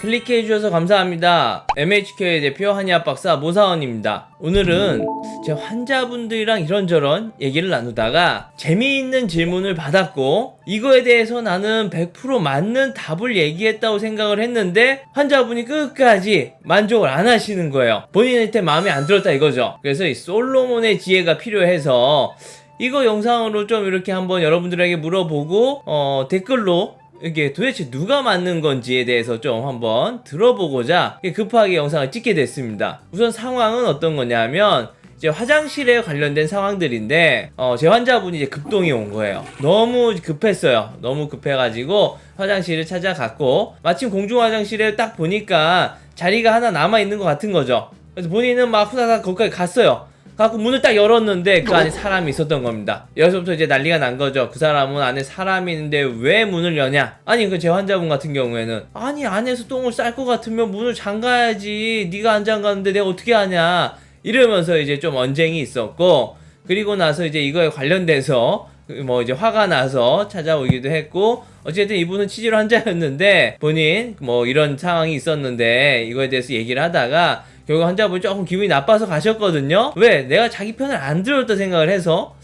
클릭해주셔서 감사합니다. MHK 대표 한의학 박사 모사원입니다. 오늘은 제 환자분들이랑 이런저런 얘기를 나누다가 재미있는 질문을 받았고 이거에 대해서 나는 100% 맞는 답을 얘기했다고 생각을 했는데 환자분이 끝까지 만족을 안 하시는 거예요. 본인한테 마음에 안 들었다 이거죠. 그래서 이 솔로몬의 지혜가 필요해서 이거 영상으로 좀 이렇게 한번 여러분들에게 물어보고 어, 댓글로 이게 도대체 누가 맞는 건지에 대해서 좀 한번 들어보고자 급하게 영상을 찍게 됐습니다. 우선 상황은 어떤 거냐면 이제 화장실에 관련된 상황들인데 어, 제 환자분이 이제 급동이 온 거예요. 너무 급했어요. 너무 급해가지고 화장실을 찾아갔고 마침 공중 화장실에 딱 보니까 자리가 하나 남아 있는 것 같은 거죠. 그래서 본인은 막 후다닥 거기까지 갔어요. 갖고 문을 딱 열었는데 그 안에 사람이 있었던 겁니다. 여기서부터 이제 난리가 난 거죠. 그 사람은 안에 사람이 있는데 왜 문을 여냐? 아니 그 제 환자분 같은 경우에는 아니 안에서 똥을 쌀 것 같으면 문을 잠가야지. 네가 안 잠갔는데 내가 어떻게 하냐? 이러면서 이제 좀 언쟁이 있었고 그리고 나서 이제 이거에 관련돼서 뭐 이제 화가 나서 찾아오기도 했고 어쨌든 이분은 치질 환자였는데 본인 뭐 이런 상황이 있었는데 이거에 대해서 얘기를 하다가 결국 환자분이 조금 기분이 나빠서 가셨거든요. 왜? 내가 자기 편을 안 들었다 생각을 해서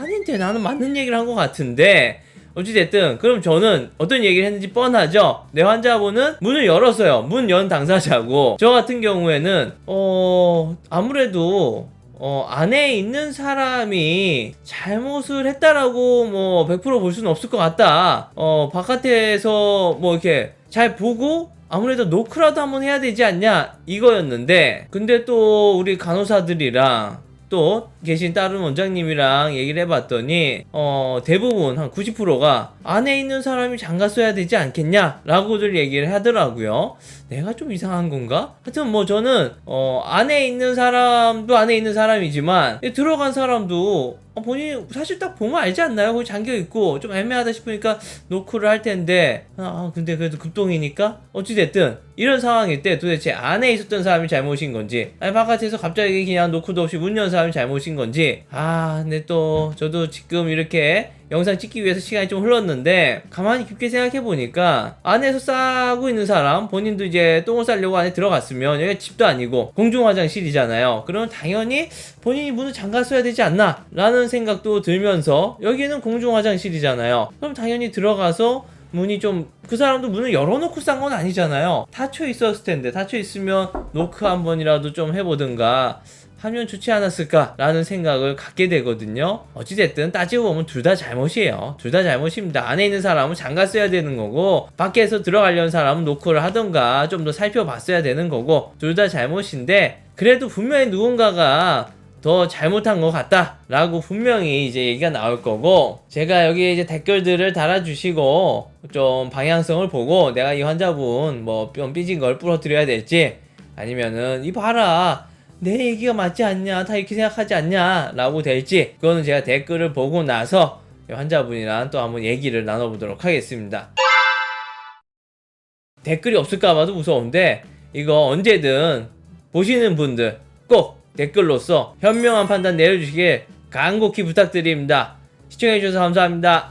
아닌데 나는 맞는 얘기를 한 것 같은데 어찌됐든 그럼 저는 어떤 얘기를 했는지 뻔하죠 내 환자분은 문을 열었어요 문 연 당사자고 저 같은 경우에는 어 아무래도 어, 안에 있는 사람이 잘못을 했다라고 뭐 100%볼 수는 없을 것 같다. 어, 바깥에서 뭐 이렇게 잘 보고 아무래도 노크라도 한번 해야 되지 않냐 이거였는데 근데 또 우리 간호사들이랑 또 계신 다른 원장님이랑 얘기를 해봤더니 어 대부분 한 90%가 안에 있는 사람이 장가 써야 되지 않겠냐 라고들 얘기를 하더라고요 내가 좀 이상한 건가? 하여튼 뭐 저는 어 안에 있는 사람도 안에 있는 사람이지만 들어간 사람도 어, 본인이 사실 딱 보면 알지 않나요? 거기 잠겨 있고 좀 애매하다 싶으니까 노크를 할 텐데 아, 아, 근데 그래도 급동이니까 어찌 됐든 이런 상황일 때 도대체 안에 있었던 사람이 잘못인 건지 아니 바깥에서 갑자기 그냥 노크도 없이 문 연 사람이 잘못인 건지 아 근데 또 저도 지금 이렇게 영상 찍기 위해서 시간이 좀 흘렀는데 가만히 깊게 생각해 보니까 안에서 싸고 있는 사람 본인도 이제 똥을 싸려고 안에 들어갔으면 여기가 집도 아니고 공중 화장실이잖아요. 그러면 당연히 본인이 문을 잠갔어야 되지 않나 라는 생각도 들면서 여기는 공중 화장실이잖아요. 그럼 당연히 들어가서 문이 좀 그 사람도 문을 열어놓고 싼 건 아니잖아요. 닫혀 있었을 텐데 닫혀 있으면 노크 한 번이라도 좀 해보든가 하면 좋지 않았을까라는 생각을 갖게 되거든요. 어찌됐든 따지고 보면 둘 다 잘못이에요. 둘 다 잘못입니다. 안에 있는 사람은 장갔어야 되는 거고 밖에서 들어가려는 사람은 노크를 하던가 좀 더 살펴봤어야 되는 거고 둘 다 잘못인데 그래도 분명히 누군가가 더 잘못한 것 같다라고 분명히 이제 얘기가 나올 거고 제가 여기 이제 댓글들을 달아주시고 좀 방향성을 보고 내가 이 환자분 뭐 좀 삐진 걸 부러뜨려야 될지 아니면은 이 봐라 내 얘기가 맞지 않냐 다 이렇게 생각하지 않냐 라고 될지 그거는 제가 댓글을 보고 나서 이 환자분이랑 또 한번 얘기를 나눠보도록 하겠습니다 댓글이 없을까봐도 무서운데 이거 언제든 보시는 분들 꼭 댓글로서 현명한 판단 내려주시길 간곡히 부탁드립니다. 시청해주셔서 감사합니다.